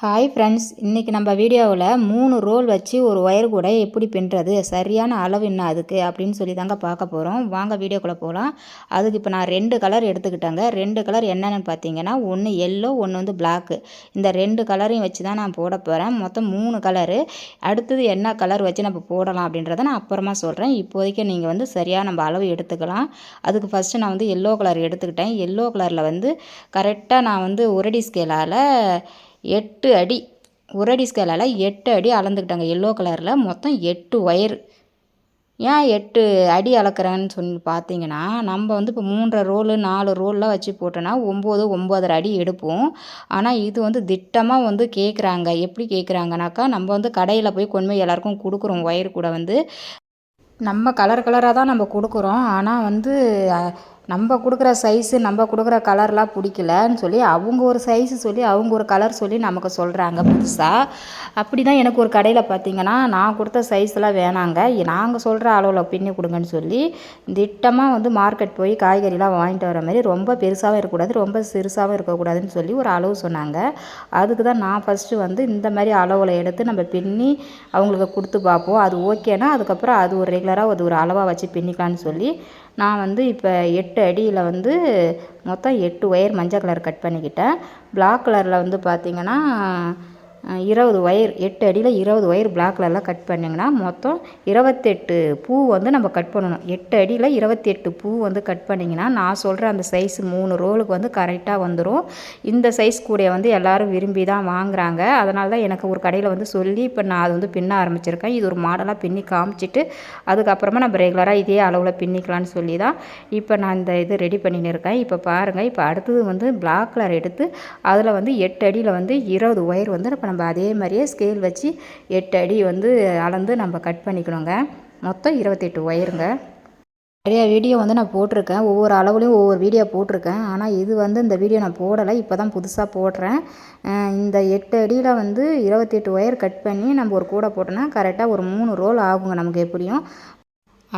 Hi friends இன்றைக்கி நம்ம வீடியோவில் மூணு ரோல் வச்சு ஒரு ஒயர் கூட எப்படி பின்னுறது சரியான அளவு என்ன அதுக்கு அப்படின்னு சொல்லி தாங்க பார்க்க போகிறோம் வாங்க வீடியோக்குள்ளே போகலாம் அதுக்கு இப்போ நான் ரெண்டு கலர் எடுத்துக்கிட்டேங்க. ரெண்டு கலர் என்னென்னு பார்த்தீங்கன்னா ஒன்று எல்லோ ஒன்று வந்து பிளாக்கு இந்த ரெண்டு கலரையும் வச்சு தான் நான் போட போகிறேன் மொத்தம் மூணு கலரு அடுத்தது என்ன கலர் வச்சு நம்ம போடலாம் அப்படின்றத நான் அப்புறமா சொல்கிறேன் இப்போதைக்கு நீங்கள் வந்து சரியாக நம்ம அளவு எடுத்துக்கலாம். அதுக்கு ஃபஸ்ட்டு நான் வந்து எல்லோ கலர் எடுத்துக்கிட்டேன். எல்லோ கலரில் வந்து கரெக்டாக நான் வந்து ஒரடி ஸ்கேலால் எட்டு அடி. உரடி ஸ்கேலால் எட்டு அடி அளந்துக்கிட்டாங்க. எல்லோ கலரில் மொத்தம் எட்டு ஒயர் ஏன் எட்டு அடி அளக்குறேன்னு சொல்லி பார்த்தீங்கன்னா நம்ம வந்து இப்போ மூன்றரை ரோலு நாலு ரோல்லாம் வச்சு போட்டோன்னா ஒம்பது ஒம்பதரை அடி எடுப்போம். ஆனால் இது வந்து திட்டமாக வந்து கேட்குறாங்க எப்படி கேட்குறாங்கனாக்கா நம்ம வந்து கடையில் போய் கொண்டு போய் எல்லாருக்கும் கொடுக்குறோம். ஒயர் கூட வந்து நம்ம கலர் கலராக தான் நம்ம கொடுக்குறோம். ஆனால் வந்து நம்ம கொடுக்குற சைஸு நம்ம கொடுக்குற கலர்லாம் பிடிக்கலன்னு சொல்லி அவங்க ஒரு சைஸு சொல்லி அவங்க ஒரு கலர் சொல்லி நமக்கு சொல்கிறாங்க புதுசாக அப்படி தான் எனக்கு ஒரு கடையில் பார்த்தீங்கன்னா நான் கொடுத்த சைஸ்லாம் வேணாங்க. நாங்கள் சொல்கிற அளவில் பின்னி கொடுங்கன்னு சொல்லி திட்டமாக வந்து மார்க்கெட் போய் காய்கறிலாம் வாங்கிட்டு வர மாதிரி ரொம்ப பெருசாகவும் இருக்கக்கூடாது ரொம்ப சிறுசாகவும் இருக்கக்கூடாதுன்னு சொல்லி ஒரு அளவு சொன்னாங்க. அதுக்கு தான் நான் ஃபஸ்ட்டு வந்து இந்த மாதிரி அளவில் எடுத்து நம்ம பின்னி அவங்களுக்கு கொடுத்து பார்ப்போம். அது ஓகேனா அதுக்கப்புறம் அது ஒரு ரெகுலராக அது ஒரு அளவாக வச்சு பின்னிக்கலான்னு சொல்லி நான் வந்து இப்போ எட்டு அடியில் வந்து மொத்தம் எட்டு ஒயர் மஞ்சள் கலர் கட் பண்ணிக்கிட்டேன். பிளாக் கலரில் வந்து பார்த்திங்கன்னா இருபது ஒயர் எட்டு அடியில் இருபது ஒயர் பிளாக் கட் பண்ணிங்கன்னா மொத்தம் இருபத்தெட்டு பூ வந்து நம்ம கட் பண்ணணும். எட்டு அடியில் இருபத்தெட்டு பூ வந்து கட் பண்ணிங்கன்னா நான் சொல்கிற அந்த சைஸ் மூணு ரோலுக்கு வந்து கரெக்டாக வந்துடும் இந்த சைஸ் கூட வந்து எல்லோரும் விரும்பி தான் வாங்குகிறாங்க அதனால தான் எனக்கு ஒரு கடையில் வந்து சொல்லி இப்போ நான் அது வந்து பின்ன ஆரம்பிச்சிருக்கேன். இது ஒரு மாடலாக பின்னி காமிச்சிட்டு அதுக்கப்புறமா நம்ம ரெகுலராக இதே அளவில் பின்னிக்கலான்னு சொல்லி தான் இப்போ நான் இந்த இது ரெடி பண்ணின்னு இருக்கேன். இப்போ பாருங்கள் இப்போ அடுத்தது வந்து பிளாக் கலர் எடுத்து அதில் வந்து எட்டு அடியில் வந்து இருபது ஒயர் வந்து இப்போ நம்ம நம்ம அதே மாதிரியே ஸ்கேல் வச்சு எட்டு அடி வந்து அளந்து நம்ம கட் பண்ணிக்கணுங்க. மொத்தம் இருபத்தெட்டு ஒயருங்க. நிறையா வீடியோ வந்து நான் போட்டிருக்கேன். ஒவ்வொரு அளவுலேயும் ஒவ்வொரு வீடியோ போட்டிருக்கேன். ஆனால் இது வந்து இந்த வீடியோ நான் போடலை. இப்போ தான் புதுசாக போடுறேன் இந்த எட்டு அடியில் வந்து இருபத்தெட்டு ஒயர் கட் பண்ணி நம்ம ஒரு கூடை போட்டோன்னா கரெக்டாக ஒரு மூணு ரோல் ஆகுங்க. நமக்கு எப்படியும்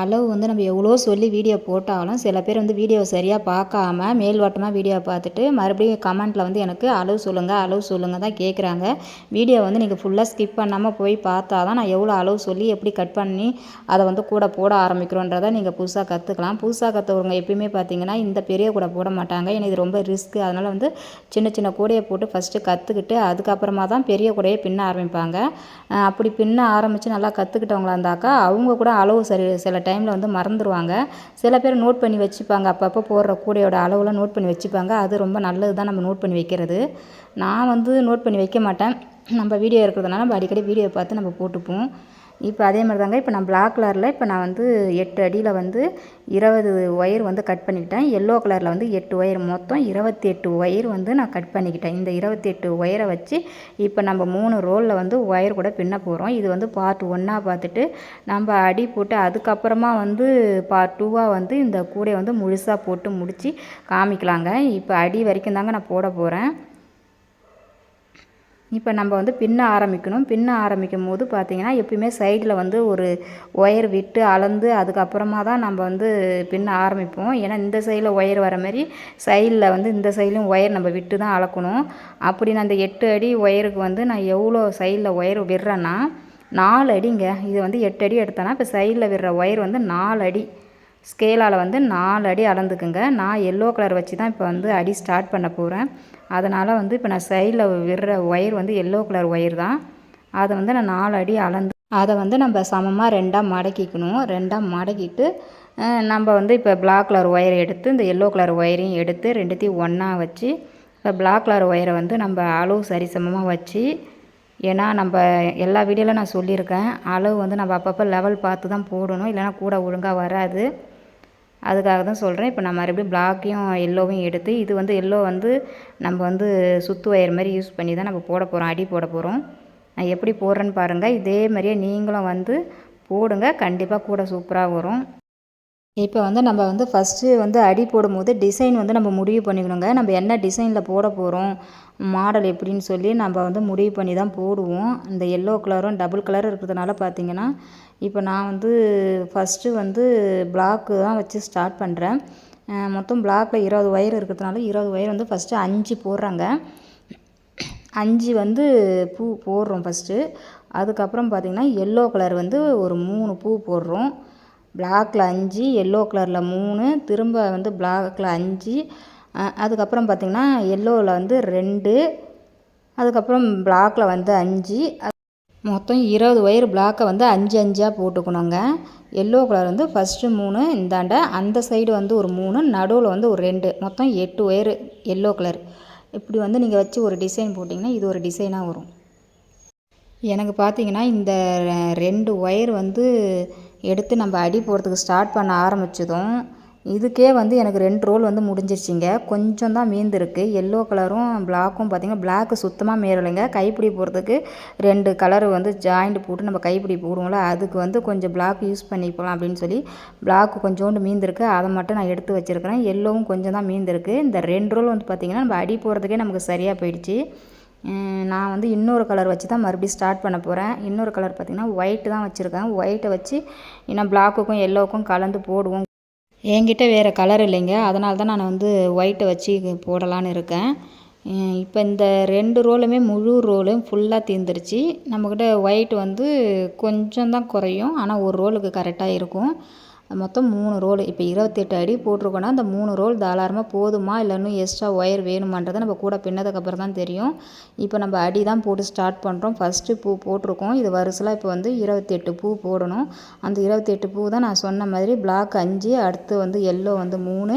அளவு வந்து நம்ம எவ்வளோ சொல்லி வீடியோ போட்டாலும் சில பேர் வந்து வீடியோ சரியாக பார்க்காம மேல்வாட்டமாக வீடியோ பார்த்துட்டு மறுபடியும் கமெண்ட்டில் வந்து எனக்கு அளவு சொல்லுங்கள் அளவு சொல்லுங்கள் தான் கேட்குறாங்க. வீடியோ வந்து நீங்கள் ஃபுல்லாக ஸ்கிப் பண்ணாமல் போய் பார்த்தா தான் நான் எவ்வளோ அளவு சொல்லி எப்படி கட் பண்ணி அதை வந்து கூட போட ஆரம்பிக்கிறோன்றதை நீங்கள் புதுசாக கற்றுக்கலாம் புதுசாக கற்றுக்கிறவங்க எப்பயுமே பார்த்தீங்கன்னா இந்த பெரிய கூட போட மாட்டாங்க. ஏன்னா இது ரொம்ப ரிஸ்க்கு அதனால் வந்து சின்ன சின்ன கூடையை போட்டு ஃபஸ்ட்டு கற்றுக்கிட்டு அதுக்கப்புறமா தான் பெரிய கூடையை பின்ன ஆரம்பிப்பாங்க. அப்படி பின்ன ஆரம்பித்து நல்லா கற்றுக்கிட்டவங்களா இருந்தாக்கா அவங்க கூட அளவு சரி சில டைமில் வந்து மறந்துடுவாங்க சில பேர் நோட் பண்ணி வச்சுப்பாங்க. அப்பப்போ போடுற கூடையோட அளவுலாம் நோட் பண்ணி வச்சுப்பாங்க. அது ரொம்ப நல்லது தான் நம்ம நோட் பண்ணி வைக்கிறது. நான் வந்து நோட் பண்ணி வைக்க மாட்டேன். நம்ம வீடியோ இருக்கிறதுனால நம்ம அடிக்கடி வீடியோ பார்த்து நம்ம போட்டுப்போம். இப்போ அதே மாதிரி தாங்க இப்போ நான் பிளாக் கலரில் இப்போ நான் வந்து எட்டு அடியில் வந்து இருபது ஒயர் வந்து கட் பண்ணிக்கிட்டேன் எல்லோ கலரில் வந்து எட்டு ஒயர் மொத்தம் இருபத்தி எட்டு ஒயர் வந்து நான் கட் பண்ணிக்கிட்டேன். இந்த இருபத்தி எட்டு ஒயரை வச்சு இப்போ நம்ம மூணு ரோலில் வந்து ஒயர் கூட பின்ன போகிறோம் இது வந்து பார்ட் ஒன்னாக பார்த்துட்டு நம்ம அடி போட்டு அதுக்கப்புறமா வந்து பார்ட் டூவாக வந்து இந்த கூடையை வந்து முழுசாக போட்டு முடித்து காமிக்கலாங்க. இப்போ அடி வரைக்கும் தாங்க நான் போட போகிறேன் இப்போ நம்ம வந்து பின்ன ஆரம்பிக்கணும். பின்ன ஆரம்பிக்கும் போது பார்த்திங்கன்னா எப்பயுமே சைடில் வந்து ஒரு ஒயர் விட்டு அளந்து அதுக்கப்புறமா தான் நம்ம வந்து பின்ன ஆரம்பிப்போம். ஏன்னா இந்த சைடில் ஒயர் வர மாதிரி சைடில் வந்து இந்த சைட்லையும் ஒயர் நம்ம விட்டு தான் அளக்கணும். அப்படி நான் அந்த எட்டு அடி ஒயருக்கு வந்து நான் எவ்வளோ சைடில் ஒயர் விடுறேன்னா நாலு அடிங்க. இது வந்து எட்டு அடி எடுத்தேன்னா இப்போ சைடில் விடுற ஒயர் வந்து நாலு அடி. ஸ்கேலால் வந்து நாலு அடி அளந்துக்குங்க. நான் எல்லோ கலர் வச்சு தான் இப்போ வந்து அடி ஸ்டார்ட் பண்ண போகிறேன் அதனால் வந்து இப்போ நான் சைடில் விடுற ஒயர் வந்து எல்லோ கலர் ஒயர் தான். அதை வந்து நான் நாலு அடி அளந்து அதை வந்து நம்ம சமமாக ரெண்டாக மடக்கிக்கணும். ரெண்டாக மடக்கிட்டு நம்ம வந்து இப்போ பிளாக் கலர் ஒயர் எடுத்து இந்த எல்லோ கலர் ஒயரையும் எடுத்து ரெண்டுத்தையும் ஒன்றா வச்சு இப்போ பிளாக் கலர் ஒயரை வந்து நம்ம அளவு சரிசமமாக வச்சு ஏன்னா நம்ம எல்லா வீடியோவில் நான் சொல்லியிருக்கேன். அளவு வந்து நம்ம அப்பப்போ லெவல் பார்த்து தான் போடணும். இல்லைனா கூட ஒழுங்காக வராது. அதுக்காக தான் சொல்கிறேன் இப்போ நான் மறுபடியும் பிளாக்கையும் எல்லோவையும் எடுத்து இது வந்து எல்லோ வந்து நம்ம வந்து சுத்து ஒயர் மாதிரி யூஸ் பண்ணி தான் நம்ம போட போகிறோம் அடி போட போகிறோம் நான் எப்படி போடுறேன்னு பாருங்கள் இதே மாதிரியே நீங்களும் வந்து போடுங்க. கண்டிப்பாக கூட சூப்பராக வரும். இப்போ வந்து நம்ம வந்து ஃபஸ்ட்டு வந்து அடி போடும்போது டிசைன் வந்து நம்ம முடிவு பண்ணிக்கணுங்க. நம்ம என்ன டிசைனில் போட போகிறோம் மாடல் எப்படின்னு சொல்லி நம்ம வந்து முடிவு பண்ணி தான் போடுவோம். இந்த எல்லோ கலரும் டபுள் கலர் இருக்கிறதுனால பார்த்திங்கன்னா இப்போ நான் வந்து ஃபஸ்ட்டு வந்து பிளாக்கு தான் வச்சு ஸ்டார்ட் பண்ணுறேன் மொத்தம் பிளாக்கில் இருபது ஒயர் இருக்கிறதுனால இருபது ஒயர் வந்து ஃபஸ்ட்டு அஞ்சு போடுறாங்க. அஞ்சு வந்து பூ போடுறோம் ஃபஸ்ட்டு அதுக்கப்புறம் பார்த்திங்கன்னா எல்லோ கலர் வந்து ஒரு மூணு பூ போடுறோம். பிளாக்கில் அஞ்சு எல்லோ கலரில் மூணு திரும்ப வந்து பிளாக்கில் அஞ்சு அதுக்கப்புறம் பார்த்திங்கன்னா எல்லோவில் வந்து ரெண்டு அதுக்கப்புறம் பிளாக்கில் வந்து அஞ்சு மொத்தம் இருபது ஒயர் பிளாக்கை வந்து அஞ்சு அஞ்சாக போட்டுக்கணுங்க. எல்லோ கலர் வந்து ஃபஸ்ட்டு மூணு இந்தாண்ட அந்த சைடு வந்து ஒரு மூணு நடுவில் வந்து ஒரு ரெண்டு மொத்தம் எட்டு ஒயரு எல்லோ கலர் இப்படி வந்து நீங்கள் வச்சு ஒரு டிசைன் போட்டிங்கன்னா இது ஒரு டிசைனாக வரும். எனக்கு பார்த்தீங்கன்னா இந்த ரெண்டு ஒயர் வந்து எடுத்து நம்ம அடி போடுறதுக்கு ஸ்டார்ட் பண்ண ஆரம்பித்ததும் இதுக்கே வந்து எனக்கு ரெண்டு ரோல் வந்து முடிஞ்சிருச்சிங்க. கொஞ்சம் தான் மீந்திருக்கு. எல்லோ கலரும் பிளாக்கும் பார்த்திங்கன்னா பிளாக்கு சுத்தமாக மீறலைங்க. கைப்பிடி போடுறதுக்கு ரெண்டு கலர் வந்து ஜாயிண்ட் போட்டு நம்ம கைப்பிடி போடுவோம்ல அதுக்கு வந்து கொஞ்சம் பிளாக் யூஸ் பண்ணிக்கலாம் அப்படின்னு சொல்லி பிளாக்கு கொஞ்சோண்டு மீந்திருக்கு. அதை மட்டும் நான் எடுத்து வச்சுருக்கிறேன். எல்லோவும் கொஞ்சம் தான் மீந்திருக்கு. இந்த ரெண்டு ரோல் வந்து பார்த்திங்கன்னா நம்ம அடி போடுறதுக்கே நமக்கு சரியாக போயிடுச்சு. நான் வந்து இன்னொரு கலர் வச்சு தான் மறுபடியும் ஸ்டார்ட் பண்ண போகிறேன் இன்னொரு கலர் பார்த்திங்கன்னா ஒயிட்டு தான் வச்சுருக்கேன். ஒயிட்டை வச்சு இன்னும் பிளாக்குக்கும் எல்லோவுக்கும் கலந்து போடுவோம். என்கிட்ட வேறு கலர் இல்லைங்க. அதனால தான் நான் வந்து ஒயிட்டை வச்சு போடலான்னு இருக்கேன். இப்போ இந்த ரெண்டு ரோலுமே முழு ரோலும் ஃபுல்லாக தீர்ந்துருச்சு. நம்மக்கிட்ட ஒயிட் வந்து கொஞ்சம் தான் குறையும். ஆனால் ஒரு ரோலுக்கு கரெக்டாக இருக்கும். மொத்தம் மூணு ரோல். இப்போ இருபத்தெட்டு அடி போட்டிருக்கோன்னா அந்த மூணு ரோல் தாராளமாக போதுமா? இல்லை இன்னும் எக்ஸ்ட்ரா ஒயர் வேணுமான்றதை நம்ம கூட பின்னதுக்கப்புறம் தான் தெரியும். இப்போ நம்ம அடி தான் போட்டு ஸ்டார்ட் பண்ணுறோம் ஃபஸ்ட்டு பூ போட்டிருக்கோம். இது வருஷலாக இப்போ வந்து இருபத்தெட்டு பூ போடணும். அந்த இருபத்தெட்டு பூ தான் நான் சொன்ன மாதிரி பிளாக் அஞ்சு அடுத்து வந்து எல்லோ வந்து மூணு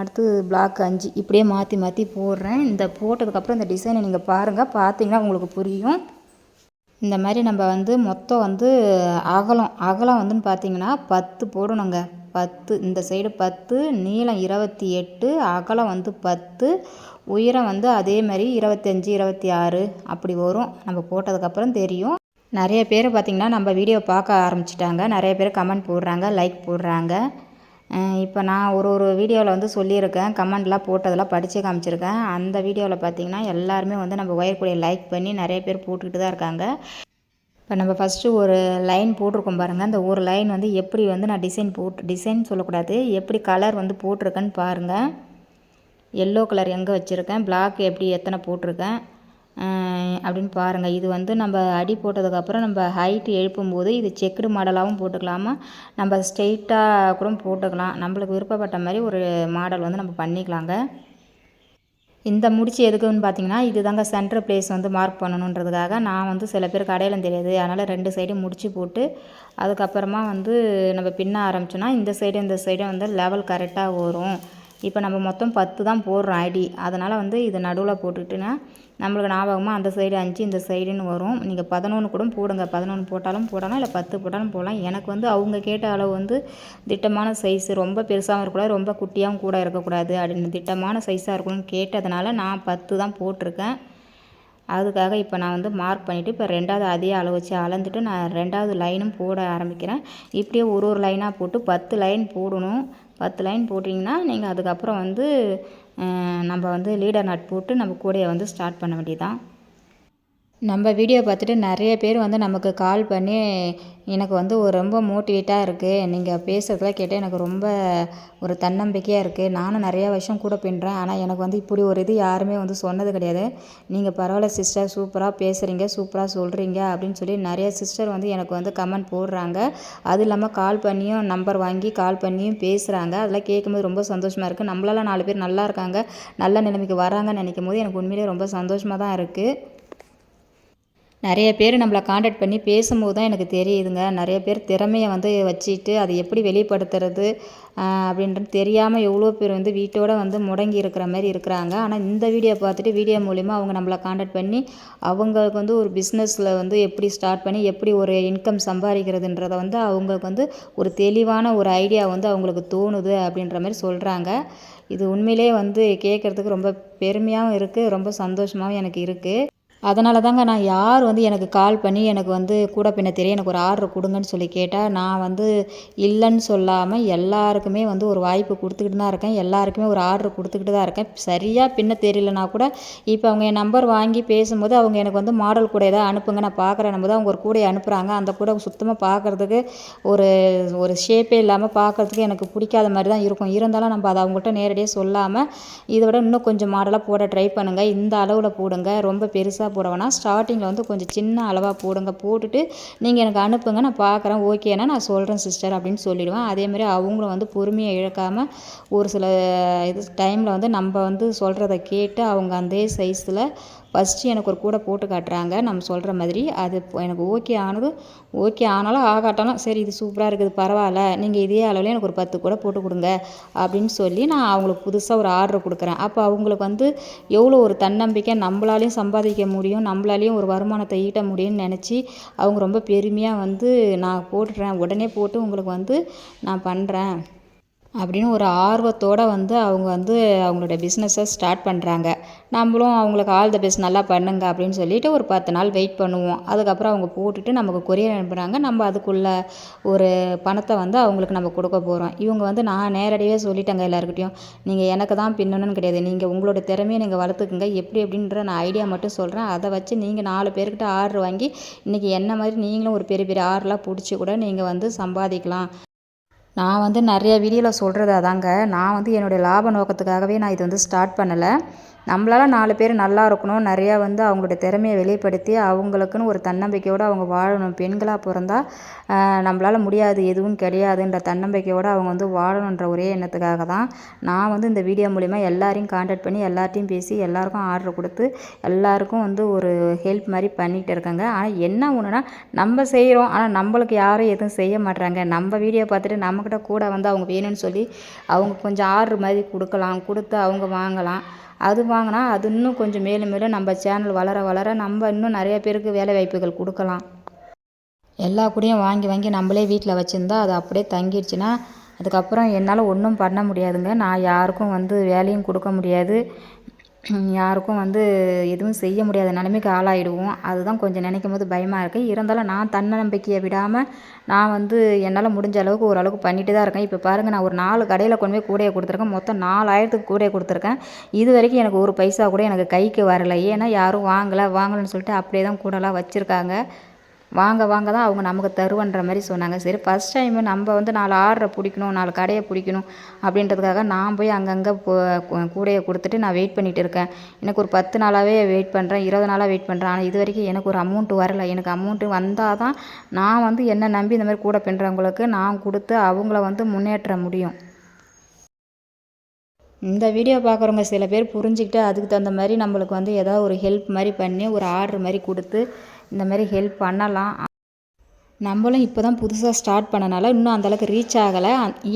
அடுத்து பிளாக் அஞ்சு. இப்படியே மாற்றி மாற்றி போடுறேன். இந்த போட்டதுக்கப்புறம் இந்த டிசைனை நீங்கள் பாருங்கள் பார்த்தீங்கன்னா உங்களுக்கு புரியும். இந்த மாதிரி நம்ம வந்து மொத்தம் வந்து அகலம் அகலம் வந்துன்னு பார்த்தீங்கன்னா பத்து போடணுங்க. பத்து இந்த சைடு பத்து நீளம் இருபத்தி எட்டு அகலம் வந்து பத்து உயரம் வந்து அதே மாதிரி இருபத்தஞ்சி இருபத்தி ஆறு அப்படி வரும். நம்ம போட்டதுக்கப்புறம் தெரியும். நிறைய பேர் பார்த்திங்கன்னா நம்ம வீடியோ பார்க்க ஆரம்பிச்சிட்டாங்க. நிறைய பேர் கமெண்ட் போடுறாங்க லைக் போடுறாங்க. இப்போ நான் ஒரு ஒரு வீடியோவில் வந்து சொல்லியிருக்கேன். கமெண்ட்லாம் போட்டதெல்லாம் படித்து காமிச்சிருக்கேன். அந்த வீடியோவில் பார்த்தீங்கன்னா எல்லாருமே வந்து நம்ம ஒயர் கூடையை லைக் பண்ணி நிறைய பேர் போட்டுக்கிட்டு தான் இருக்காங்க. இப்போ நம்ம ஃபஸ்ட்டு ஒரு லைன் போட்டிருக்கோம் பாருங்கள் அந்த ஒரு லைன் வந்து எப்படி வந்து நான் டிசைன் போட்டு டிசைன் சொல்லக்கூடாது. எப்படி கலர் வந்து போட்டிருக்கேன்னு பாருங்கள் எல்லோ கலர் எங்கே வச்சுருக்கேன்? பிளாக் எப்படி எத்தனை போட்டிருக்கேன்? அப்படின்னு பாருங்கள் இது வந்து நம்ம அடி போட்டதுக்கப்புறம் நம்ம ஹைட்டு எழுப்பும்போது இது செக்குடு மாடலாகவும் போட்டுக்கலாமா? நம்ம ஸ்ட்ரெயிட்டாக கூட போட்டுக்கலாம். நம்மளுக்கு விருப்பப்பட்ட மாதிரி ஒரு மாடல் வந்து நம்ம பண்ணிக்கலாங்க. இந்த முடிச்சு எதுக்குன்னு பார்த்தீங்கன்னா இது தாங்க சென்டர் பிளேஸ் வந்து மார்க் பண்ணணுன்றதுக்காக நான் வந்து சில பேர் கடையில் தெரியாது. அதனால் ரெண்டு சைடும் முடிச்சு போட்டு அதுக்கப்புறமா வந்து நம்ம பின்ன ஆரம்பிச்சோன்னா இந்த சைடும் இந்த சைடும் வந்து லெவல் கரெக்டாக வரும். இப்போ நம்ம மொத்தம் பத்து தான் போடுறோம் ஐடி அதனால் வந்து இது நடுவில் போட்டுட்டுனா நம்மளுக்கு ஞாபகமாக அந்த சைடு அஞ்சு இந்த சைடுன்னு வரும். நீங்கள் பதினொன்று கூட போடுங்க. பதினொன்று போட்டாலும் போடலாம் இல்லை பத்து போட்டாலும் போடலாம். எனக்கு வந்து அவங்க கேட்ட அளவு வந்து திட்டமான சைஸ் ரொம்ப பெருசாகவும் இருக்கக்கூடாது ரொம்ப குட்டியாகவும் கூட இருக்கக்கூடாது. அப்படின்னு திட்டமான சைஸாக இருக்கணும்னு கேட்டதுனால நான் பத்து தான் போட்டிருக்கேன். அதுக்காக இப்போ நான் வந்து மார்க் பண்ணிவிட்டு இப்போ ரெண்டாவது அதே அளவு வச்சு அளந்துட்டு நான் ரெண்டாவது லைனும் போட ஆரம்பிக்கிறேன். இப்படியே ஒரு ஒரு லைனாக போட்டு பத்து லைன் போடணும். பத்து லைன் போட்டிங்கன்னா நீங்கள் அதுக்கப்புறம் வந்து நம்ம வந்து லீடர் நட் போட்டு நம்ம கூடையை வந்து ஸ்டார்ட் பண்ண வேண்டியதான் நம்ம வீடியோ பார்த்துட்டு நிறைய பேர் வந்து நமக்கு கால் பண்ணி எனக்கு வந்து ஒரு ரொம்ப மோட்டிவேட்டாக இருக்குது நீங்கள் பேசுகிறதுலாம் கேட்டால் எனக்கு ரொம்ப ஒரு தன்னம்பிக்கையாக இருக்குது நானும் நிறையா வருஷம் கூட பின்னுறேன் ஆனால் எனக்கு வந்து இப்படி ஒரு இது யாருமே வந்து சொன்னது கிடையாது. நீங்கள் பரவாயில்ல சிஸ்டர் சூப்பராக பேசுகிறீங்க சூப்பராக சொல்கிறீங்க அப்படின்னு சொல்லி நிறைய சிஸ்டர் வந்து எனக்கு வந்து கமெண்ட் போடுறாங்க. அது இல்லாமல் கால் பண்ணியும் நம்பர் வாங்கி கால் பண்ணியும் பேசுகிறாங்க அதெல்லாம் கேட்கும்போது ரொம்ப சந்தோஷமாக இருக்குது நம்மளால் நாலு பேர் நல்லா இருக்காங்க நல்ல நிலைமைக்கு வராங்கன்னு நினைக்கும் போது எனக்கு உண்மையிலே ரொம்ப சந்தோஷமாக தான் இருக்குது நிறைய பேர் நம்மளை காண்டாக்ட் பண்ணி பேசும்போது தான் எனக்கு தெரியுதுங்க. நிறைய பேர் திறமையை வந்து வச்சுட்டு அதை எப்படி வெளிப்படுத்துறது அப்படின்றது தெரியாமல் எவ்வளோ பேர் வந்து வீட்டோடு வந்து முடங்கி இருக்கிற மாதிரி இருக்கிறாங்க. ஆனால் இந்த வீடியோ பார்த்துட்டு வீடியோ மூலிமா அவங்க நம்மளை காண்டாக்ட் பண்ணி அவங்களுக்கு வந்து ஒரு பிஸ்னஸில் வந்து எப்படி ஸ்டார்ட் பண்ணி எப்படி ஒரு இன்கம் சம்பாதிக்கிறதுன்றதை வந்து அவங்களுக்கு வந்து ஒரு தெளிவான ஒரு ஐடியா வந்து அவங்களுக்கு தோணுது அப்படின்ற மாதிரி சொல்கிறாங்க இது உண்மையிலே வந்து கேட்குறதுக்கு ரொம்ப பெருமையாகவும் இருக்குது ரொம்ப சந்தோஷமாகவும் எனக்கு இருக்குது அதனால தாங்க நான் யார் வந்து எனக்கு கால் பண்ணி எனக்கு வந்து கூட பின்ன தெரியும் எனக்கு ஒரு ஆர்டர் கொடுங்கன்னு சொல்லி கேட்டால் நான் வந்து இல்லைன்னு சொல்லாமல் எல்லாருக்குமே வந்து ஒரு வாய்ப்பு கொடுத்துக்கிட்டு தான் இருக்கேன். எல்லாருக்குமே ஒரு ஆர்டர் கொடுத்துக்கிட்டு தான் இருக்கேன். சரியாக பின்ன தெரியலனா கூட இப்போ அவங்க என் நம்பர் வாங்கி பேசும்போது அவங்க எனக்கு வந்து மாடல் கூட ஏதாவது அனுப்புங்க. நான் பார்க்குறேன் போது அவங்க ஒரு கூடையை அனுப்புகிறாங்க அந்த கூட சுத்தமாக பார்க்குறதுக்கு ஒரு ஒரு ஷேப்பே இல்லாமல் பார்க்குறதுக்கு எனக்கு பிடிக்காத மாதிரி தான் இருக்கும். இருந்தாலும் நம்ம அதை அவங்கள்ட்ட நேரடியாக சொல்லாமல் இதை விட இன்னும் கொஞ்சம் மாடலாக போட ட்ரை பண்ணுங்கள் இந்த அளவில் போடுங்க. ரொம்ப பெருசாக போட வேணாம் ஸ்டார்டிங்கில் வந்து கொஞ்சம் சின்ன அளவாக போடுங்க. போட்டுட்டு நீங்கள் எனக்கு அனுப்புங்க நான் பார்க்குறேன் ஓகேனா நான் சொல்கிறேன் சிஸ்டர் அப்படின்னு சொல்லிவிடுவேன் அதேமாதிரி அவங்களும் வந்து பொறுமையை இழக்காமல் ஒரு சில இது டைமில் வந்து நம்ம வந்து சொல்கிறத கேட்டு அவங்க அதே சைஸில் ஃபஸ்ட்டு எனக்கு ஒரு கூடை போட்டு காட்டுறாங்க. நம்ம சொல்கிற மாதிரி அது எனக்கு ஓகே ஆனதும் ஓகே ஆனாலும் ஆகாட்டாலும் சரி இது சூப்பராக இருக்குது பரவாயில்ல. நீங்கள் இதே அளவில் எனக்கு ஒரு பத்து கூட போட்டு கொடுங்க அப்படின்னு சொல்லி நான் அவங்களுக்கு புதுசாக ஒரு ஆர்டர் கொடுக்குறேன். அப்போ அவங்களுக்கு வந்து எவ்வளோ ஒரு தன்னம்பிக்கை நம்மளாலையும் சம்பாதிக்க முடியும் நம்மளாலையும் ஒரு வருமானத்தை ஈட்ட முடியும்னு நினச்சி அவங்க ரொம்ப பெருமையாக வந்து நான் போட்டுடுறேன் உடனே போட்டு உங்களுக்கு வந்து நான் பண்ணுறேன் அப்படின்னு ஒரு ஆர்வத்தோடு வந்து அவங்க வந்து அவங்களோட பிஸ்னஸை ஸ்டார்ட் பண்ணுறாங்க நம்மளும் அவங்களுக்கு ஆல் த பெஸ்ட் நல்லா பண்ணுங்க அப்படின்னு சொல்லிட்டு ஒரு பத்து நாள் வெயிட் பண்ணுவோம். அதுக்கப்புறம் அவங்க போட்டுட்டு நமக்கு கொரியர் அனுப்புகிறாங்க நம்ம அதுக்குள்ள ஒரு பணத்தை வந்து அவங்களுக்கு நம்ம கொடுக்க போகிறோம் இவங்க வந்து நான் நேரடியாக சொல்லிட்டேங்க எல்லாருக்கிட்டையும் நீங்கள் எனக்கு தான் பின்னணும்னு கிடையாது. நீங்கள் உங்களோட திறமையை நீங்கள் வளர்த்துக்குங்க. எப்படி எப்படின்ற நான் ஐடியா மட்டும் சொல்கிறேன் அதை வச்சு நீங்கள் நாலு பேர்கிட்ட ஆர்டர் வாங்கி இன்றைக்கி என்ன மாதிரி நீங்களும் ஒரு பெரிய பெரிய ஆர்டர்லாம் பிடிச்சி கூட நீங்கள் வந்து சம்பாதிக்கலாம். நான் வந்து நிறைய வீடியோவில் சொல்கிறது அதாங்க நான் வந்து என்னுடைய லாப நோக்கத்துக்காகவே நான் இது வந்து ஸ்டார்ட் பண்ணலை. நம்மளால் நாலு பேர் நல்லா இருக்கணும். நிறையா வந்து அவங்களுடைய திறமையை வெளிப்படுத்தி அவங்களுக்குன்னு ஒரு தன்னம்பிக்கையோடு அவங்க வாழணும். பெண்களாக பிறந்தா நம்மளால் முடியாது எதுவும் கிடையாதுன்ற தன்னம்பிக்கையோடு அவங்க வந்து வாழணுன்ற ஒரே எண்ணத்துக்காக தான் நான் வந்து இந்த வீடியோ மூலிமா எல்லாரையும் காண்டாக்ட் பண்ணி எல்லார்ட்டையும் பேசி எல்லாருக்கும் ஆர்டர் கொடுத்து எல்லாருக்கும் வந்து ஒரு ஹெல்ப் மாதிரி பண்ணிகிட்டு இருக்கேங்க. ஆனால் என்ன ஒன்றுனா நம்ம செய்கிறோம் ஆனால் நம்மளுக்கு யாரும் எதுவும் செய்ய மாட்றாங்க. நம்ம வீடியோ பார்த்துட்டு நம்மக்கிட்ட கூட வந்து அவங்க வேணும்னு சொல்லி அவங்க கொஞ்சம் ஆர்டர் மாதிரி கொடுக்கலாம் கொடுத்து அவங்க வாங்கலாம். அது வாங்கினா அது இன்னும் கொஞ்சம் மேலும் மேலும் நம்ம சேனல் வளர வளர நம்ம இன்னும் நிறைய பேருக்கு வேலை வாய்ப்புகள் கொடுக்கலாம். எல்லா கூடையும் வாங்கி வாங்கி நம்மளே வீட்டில் வச்சுருந்தா அது அப்படியே தங்கிடுச்சுன்னா அதுக்கப்புறம் என்னால் ஒன்றும் பண்ண முடியாதுங்க. நான் யாருக்கும் வந்து வேலையும் கொடுக்க முடியாது. யாருக்கும் வந்து எதுவும் செய்ய முடியாத நிலைமைக்கு ஆளாயிடுவோம். அதுதான் கொஞ்சம் நினைக்கும் போது பயமாக இருக்குது இருந்தாலும் நான் தன்னம்பிக்கையை விடாமல் நான் வந்து என்னால் முடிஞ்ச அளவுக்கு ஓரளவுக்கு பண்ணிட்டு தான் இருக்கேன். இப்போ பாருங்கள் நான் ஒரு நாலு கடையில் கொண்டு போய் கூடையை கொடுத்துருக்கேன். மொத்தம் நாலாயிரத்துக்கு கூடையை கொடுத்துருக்கேன். இது வரைக்கும் எனக்கு ஒரு பைசா கூட எனக்கு கைக்கு வரலை. ஏன்னா யாரும் வாங்கலை வாங்கலைன்னு சொல்லிட்டு அப்படியே தான் கூடலாம் வச்சுருக்காங்க. வாங்க வாங்க தான் அவங்க நமக்கு தருவன்ற மாதிரி சொன்னாங்க. சரி ஃபஸ்ட் டைமு நம்ம வந்து நாலு ஆர்டரை பிடிக்கணும் நாலு கடையை பிடிக்கணும் அப்படின்றதுக்காக நான் போய் அங்கங்கே கூடையை கொடுத்துட்டு நான் வெயிட் பண்ணிகிட்டு இருக்கேன். எனக்கு ஒரு பத்து நாளாகவே வெயிட் பண்ணுறேன் இருபது நாளாக வெயிட் பண்ணுறேன் ஆனால் இது வரைக்கும் எனக்கு ஒரு அமௌண்ட்டு வரல. எனக்கு அமௌண்ட்டு வந்தால் தான் நான் வந்து என்னை நம்பி இந்த மாதிரி கூட பின்னுறவங்களுக்கு நான் கொடுத்து அவங்கள வந்து முன்னேற்ற முடியும். இந்த வீடியோ பார்க்குறவங்க சில பேர் புரிஞ்சுக்கிட்டு அதுக்கு தகுந்த மாதிரி நம்மளுக்கு வந்து ஏதாவது ஒரு ஹெல்ப் மாதிரி பண்ணி ஒரு ஆர்டர் மாதிரி கொடுத்து இந்த மாதிரி ஹெல்ப் பண்ணலாம். நம்மளும் இப்போ தான் புதுசாக ஸ்டார்ட் பண்ணனால இன்னும் அந்தளவுக்கு ரீச் ஆகலை.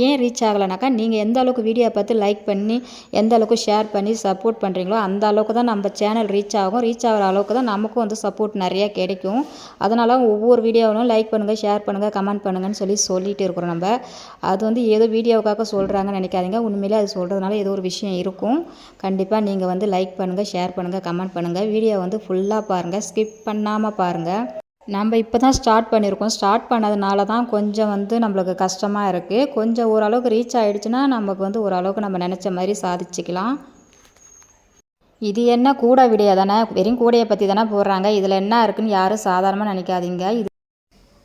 ஏன் ரீச் ஆகலைனாக்கா நீங்கள் எந்த அளவுக்கு வீடியோ பார்த்து லைக் பண்ணி எந்த அளவுக்கு ஷேர் பண்ணி சப்போர்ட் பண்ணுறீங்களோ அந்த அளவுக்கு தான் நம்ம சேனல் ரீச் ஆகும். ரீச் ஆகிற அளவுக்கு தான் நமக்கும் வந்து சப்போர்ட் நிறையா கிடைக்கும். அதனால் ஒவ்வொரு வீடியோவிலும் லைக் பண்ணுங்கள் ஷேர் பண்ணுங்கள் கமெண்ட் பண்ணுங்கன்னு சொல்லி சொல்லிகிட்டு இருக்கிறோம் நம்ம. அது வந்து ஏதோ வீடியோவுக்காக சொல்கிறாங்கன்னு நினைக்காதீங்க. உண்மையிலே அது சொல்கிறதுனால ஏதோ ஒரு விஷயம் இருக்கும். கண்டிப்பாக நீங்கள் வந்து லைக் பண்ணுங்கள் ஷேர் பண்ணுங்கள் கமெண்ட் பண்ணுங்கள் வீடியோ வந்து ஃபுல்லாக பாருங்கள் ஸ்கிப் பண்ணாமல் பாருங்கள் நம்ம இப்போ தான் ஸ்டார்ட் பண்ணியிருக்கோம் ஸ்டார்ட் பண்ணதுனால தான் கொஞ்சம் வந்து நம்மளுக்கு கஷ்டமாக இருக்குது கொஞ்சம் ஓரளவுக்கு ரீச் ஆகிடுச்சுன்னா நமக்கு வந்து ஓரளவுக்கு நம்ம நினச்ச மாதிரி சாதிச்சுக்கலாம். இது என்ன கூட விடையா தானே? வெறும் கூடையை பற்றி தானே போடுறாங்க. இதில் என்ன இருக்குதுன்னு யாரும் சாதாரணமாக நினைக்காதீங்க. இது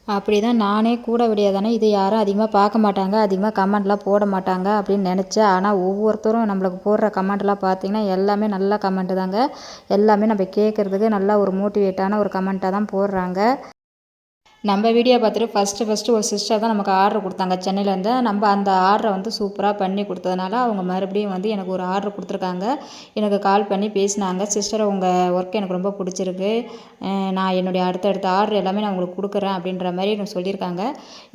அப்படி தான் நானே கூட விடியாதானே இது யாரும் அதிகமாக பார்க்க மாட்டாங்க அதிகமாக கமெண்ட்லாம் போட மாட்டாங்க அப்படின்னு நினச்சேன். ஆனால் ஒவ்வொருத்தரும் நம்மளுக்கு போடுற கமெண்ட்லாம் பார்த்திங்கன்னா எல்லாமே நல்ல கமெண்ட்டு தாங்க. எல்லாமே நம்ம கேட்குறதுக்கு நல்லா ஒரு மோட்டிவேட்டான ஒரு கமெண்ட்டாக தான் போடுறாங்க. நம்ம வீடியோ பார்த்துட்டு ஃபஸ்ட்டு ஃபஸ்ட்டு ஒரு சிஸ்டர் தான் நமக்கு ஆர்டர் கொடுத்தாங்க சென்னையிலேருந்து. நம்ம அந்த ஆர்டரை வந்து சூப்பராக பண்ணி கொடுத்ததுனால அவங்க மறுபடியும் வந்து எனக்கு ஒரு ஆர்டர் கொடுத்துருக்காங்க. எனக்கு கால் பண்ணி பேசினாங்க. சிஸ்டர் உங்கள் ஒர்க் எனக்கு ரொம்ப பிடிச்சிருக்கு. நான் என்னுடைய அடுத்தடுத்த ஆர்டர் எல்லாமே நான் உங்களுக்கு கொடுக்குறேன் அப்படின்ற மாதிரி எனக்கு சொல்லியிருக்காங்க.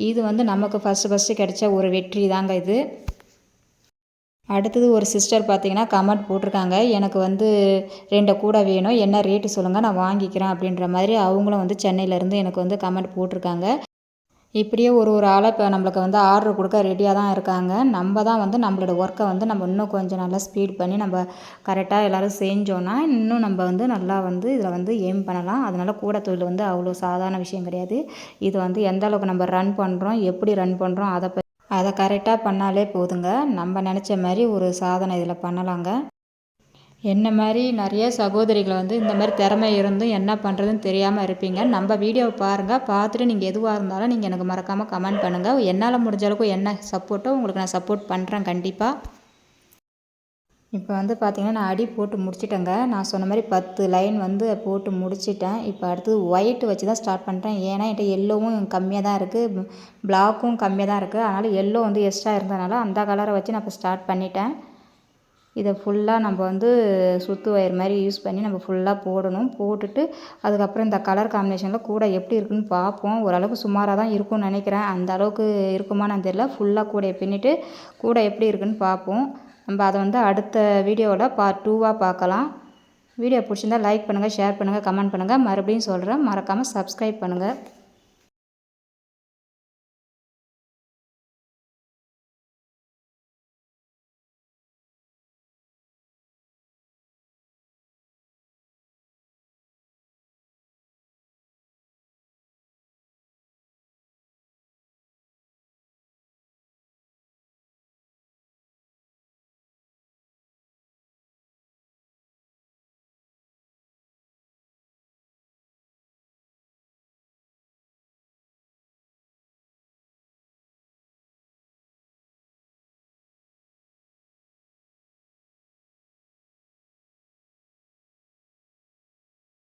இது வந்து நமக்கு ஃபஸ்ட்டு ஃபஸ்ட்டு கிடைச்ச ஒரு வெற்றி தாங்க இது. அடுத்தது ஒரு சிஸ்டர் பார்த்தீங்கன்னா கமெண்ட் போட்டிருக்காங்க. எனக்கு வந்து ரெண்டு கூட வேணும். என்ன ரேட்டு சொல்லுங்கள் நான் வாங்கிக்கிறேன் அப்படின்ற மாதிரி அவங்களும் வந்து சென்னையிலேருந்து எனக்கு வந்து கமெண்ட் போட்டிருக்காங்க. இப்படியே ஒரு ஒரு ஆளாக இப்போ நம்மளுக்கு வந்து ஆர்டர் கொடுக்க ரெடியாக தான் இருக்காங்க. நம்ம தான் வந்து நம்மளோட ஒர்க்கை வந்து நம்ம இன்னும் கொஞ்சம் நல்லா ஸ்பீட் பண்ணி நம்ம கரெக்டாக எல்லோரும் செஞ்சோன்னா இன்னும் நம்ம வந்து நல்லா வந்து இதில் வந்து எய்ம் பண்ணலாம். அதனால் கூட தொழில் வந்து அவ்வளோ சாதாரண விஷயம் கிடையாது. இது வந்து எந்த அளவுக்கு நம்ம ரன் பண்ணுறோம் எப்படி ரன் பண்ணுறோம் அதை பற்றி அதை கரெக்டாக பண்ணாலே போதுங்க. நம்ம நினச்ச மாதிரி ஒரு சாதனை இதில் பண்ணலாங்க. என்ன மாதிரி நிறைய சகோதரிகள் வந்து இந்த மாதிரி திறமை இருந்தும் என்ன பண்ணுறதுன்னு தெரியாமல் இருப்பீங்க. நம்ம வீடியோவை பாருங்கள் பார்த்துட்டு நீங்கள் எதுவாக இருந்தாலும் நீங்கள் எனக்கு மறக்காமல் கமெண்ட் பண்ணுங்கள் என்னால் முடிஞ்ச அளவுக்கு என்ன சப்போர்ட்டோ உங்களுக்கு நான் சப்போர்ட் பண்ணுறேன் கண்டிப்பாக இப்போ வந்து பார்த்திங்கன்னா நான் அடி போட்டு முடிச்சிட்டேங்க. நான் சொன்ன மாதிரி பத்து லைன் வந்து போட்டு முடிச்சிட்டேன். இப்போ அடுத்தது ஒயிட் வச்சு தான் ஸ்டார்ட் பண்ணிட்டேன். ஏன்னா என்கிட்ட எல்லோவும் கம்மியாக தான் இருக்குது பிளாக்கும் கம்மியாக தான் இருக்குது அதனால் எல்லோ வந்து எக்ஸ்ட்ரா இருந்ததுனால அந்த கலரை வச்சு நான் இப்போ ஸ்டார்ட் பண்ணிட்டேன். இதை ஃபுல்லாக நம்ம வந்து சுத்து ஒயர் மாதிரி யூஸ் பண்ணி நம்ம ஃபுல்லாக போடணும். போட்டுட்டு அதுக்கப்புறம் இந்த கலர் காம்பினேஷனில் கூட எப்படி இருக்குன்னு பார்ப்போம். ஓரளவுக்கு சுமாராக தான் இருக்கும்னு நினைக்கிறேன். அந்த அளவுக்கு இருக்குமான்னு தெரியல. ஃபுல்லாக கூடையை பின்னிட்டு கூட எப்படி இருக்குன்னு பார்ப்போம். நம்ம அதை வந்து அடுத்த வீடியோவில் பார்ட் டூவாக பார்க்கலாம். வீடியோ பிடிச்சிருந்தா லைக் பண்ணுங்கள் ஷேர் பண்ணுங்கள் கமெண்ட் பண்ணுங்கள் மறுபடியும் சொல்கிறேன் மறக்காமல் சப்ஸ்கிரைப் பண்ணுங்கள்